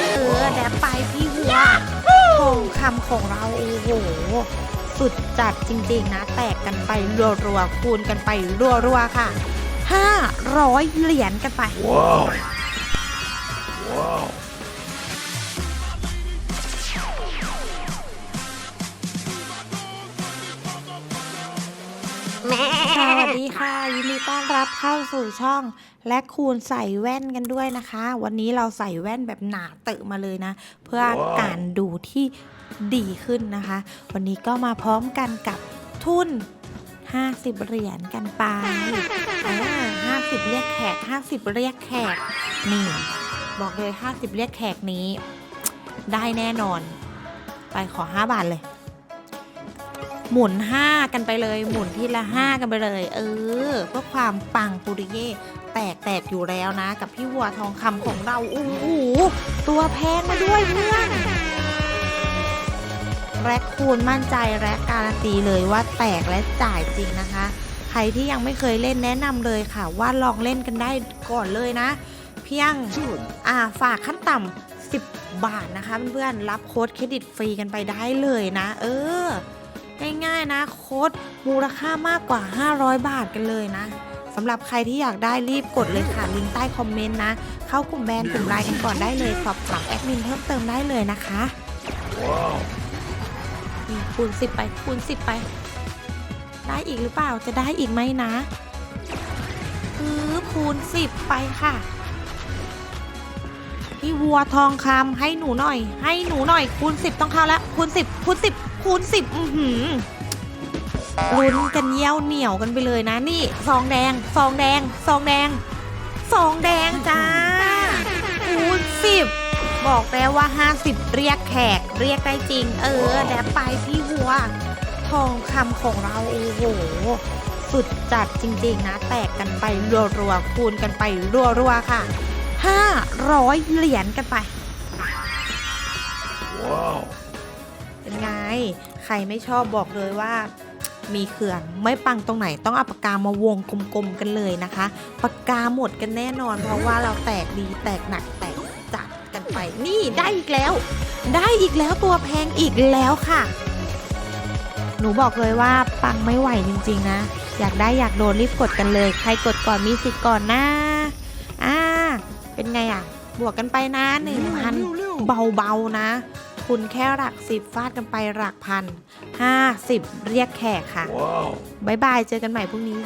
เออแดบไปพี่วัวทองคำของเราโอ้โห สุดจัดจริงๆนะ แตกกันไปรัวๆคูณกันไปรัวๆค่ะ 500 เหรียญกันไปแม่ สวัสดีค่ะ ยินดีต้อนรับเข้าสู่ช่องและคูณใส่แว่นกันด้วยนะคะ วันนี้เราใส่แว่นแบบหนาเตอะมาเลยนะ เพื่อการดูที่ดีขึ้นนะคะ วันนี้ก็มาพร้อมกันกับทุน 50 เหรียญกันไปอ่า50เรียกแขก 50 เรียกแขก นี่ บอกเลย 50 เรียกแขกนี้ ได้แน่นอน ไปขอ 5 บาทเลย หมุน 5 กันไปเลย หมุนทีละ 5 กันไปเลย เออเพื่อความปังปุริเย่แตกแตกอยู่แล้วนะ กับพี่วัวทองคำของเราโอ้โหตัวแพงมาด้วยเพื่อนแรคคูณมั่นใจและการันตีเลยว่าแตกและจ่ายจริงนะคะ ใครที่ยังไม่เคยเล่นแนะนำเลยค่ะ ว่าลองเล่นกันได้ก่อนเลยนะ เพียงอ่าฝากขั้นต่ำ10 บาทนะคะเพื่อนๆรับโค้ดเครดิตฟรีกันไปได้เลยนะ เออ ง่ายๆนะโค้ดมูลค่ามากกว่า 500 บาทกันเลยนะสำหรับใครที่อยากได้รีบกดเลยค่ะลิงก์ใต้คอมเมนต์นะ เข้ากลุ่มแบรนด์กลุ่มไลน์กันก่อนได้เลยสอบถามแอดมินเพิ่มเติมได้เลยนะคะนี่คูณ10ไปคูณ10ไป ได้อีกหรือเปล่าจะได้อีกไหมนะคือคูณ10ไปค่ะ พี่วัวทองคำให้หนูหน่อย ให้หนูหน่อย คูณ10ต้องเข้าแล้วคูณ10คูณ10คูณ10อือหือลุ้นกันเยี่ยวเหนียวกันไปเลยนะนี่ซองแดงซองแดงซองแดงซองแดงจ้าคูณ10บอกแล้วว่า 50 เรียกแขกเรียกได้จริง เออแดบไปพี่วัว ทองคำของเราโอ้โหสุดจัดจริง ๆ นะ แตกกันไปรัวๆคูณกันไปรัวๆค่ะ 500 เหรียญกันไปเป็นไง ใครไม่ชอบบอกเลยว่า มีเครื่องไม่ปังตรงไหนต้องเอาปากกามาวงกลมๆกันเลยนะคะ ปากกาหมดกันแน่นอน เพราะว่าเราแตกดีแตกหนักแตกจัดกันไป นี่ได้อีกแล้ว ได้อีกแล้วตัวแพงอีกแล้วค่ะ หนูบอกเลยว่าปังไม่ไหวจริงๆนะ อยากได้อยากโดนรีบกดกันเลย ใครกดก่อนมีสิทธิ์ก่อนนะอ่า เป็นไงอะ บวกกันไปนะหนึ่งพันเบาๆนะ คุณแค่หลักสิบฟาดกันไปหลักพันห้าสิบเรียกแขกค่ะบายบาย เจอกันใหม่พรุ่งนี้